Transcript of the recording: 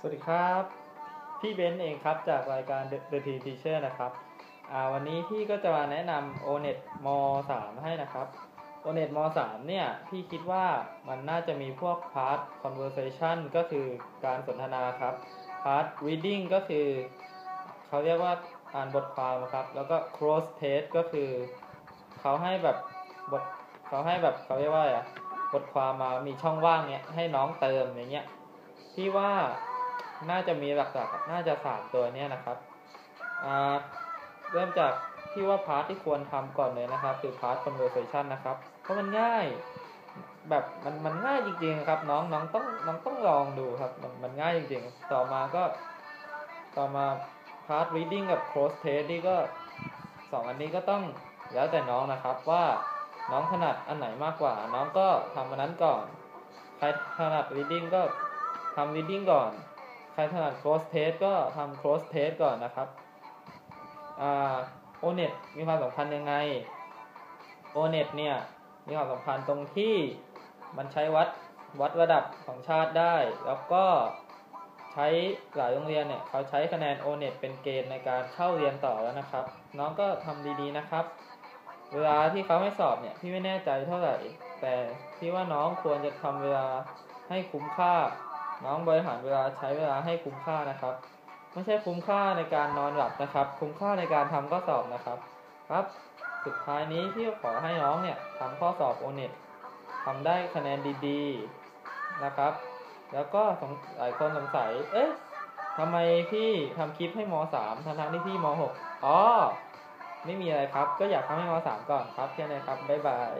สวัสดีครับ พี่เบนซ์เองครับจากรายการ The Teen Teacher นะครับวันนี้พี่ก็จะมาแนะนำ ONET ม .3 ให้นะครับ ONET ม .3 เนี่ย พี่คิดว่ามันน่าจะมีพวก part conversation ก็คือการสนทนาครับ part reading ก็คือเขาเรียกว่าอ่านบทความครับ แล้วก็ cross text ก็คือเขาให้แบบบทเขาให้แบบเขาเรียกว่าอะไรอะบทความมามีช่องว่างเนี่ยให้น้องเติมอย่างเงี้ยพี่ว่า น่าจะมีหลักๆน่าจะสามตัวเนี้ยนะครับเริ่มจากที่ว่าพาร์ทที่ควรทำก่อนเลยนะครับ คือพาร์ท conversation นะครับเพราะมันง่าย แบบมันมันง่ายจริงๆครับ น้องน้องต้องน้องต้องลองดูครับ มันมันง่ายจริงๆ ต่อมาก็ ต่อมา part reading กับ cross test นี่ก็สองอันนี้ก็ต้องแล้วแต่น้องนะครับว่าน้องถนัดอันไหนมากกว่า น้องก็ทำอันนั้นก่อน ใครถนัด reading ก็ทำ reading ก่อน ใครถนัด cross test ก็ทำ cross test ก่อนนะครับอ่า onet มีความสำคัญยังไง onet เนี่ยมีความสำคัญตรงที่มันใช้วัดวัดระดับของชาติได้ แล้วก็ใช้หลายโรงเรียนเนี่ยเขาใช้คะแนน onet เป็นเกณฑ์ในการเข้าเรียนต่อแล้วนะครับ น้องก็ทำดีๆนะครับ เวลาที่เขาให้สอบเนี่ยพี่ไม่แน่ใจเท่าไหร่ แต่พี่ว่าน้องควรจะทำเวลาให้คุ้มค่า น้องบริหารเวลาใช้เวลาให้คุ้มค่านะครับ ไม่ใช่คุ้มค่าในการนอนหลับนะครับ คุ้มค่าในการทำข้อสอบนะครับ ครับ สุดท้ายนี้พี่ขอให้น้องเนี่ยทำข้อสอบโอเน็ตทำได้คะแนนดีๆนะครับ แล้วก็สงหลายคนสงสัย เอ๊ะทำไมพี่ทำคลิปให้ม .3 ทั้งๆที่พี่ม .6 อ๋อ ไม่มีอะไรครับ ก็อยากทำให้ม .3 ก่อนครับ แค่นี้ครับ บ๊ายบาย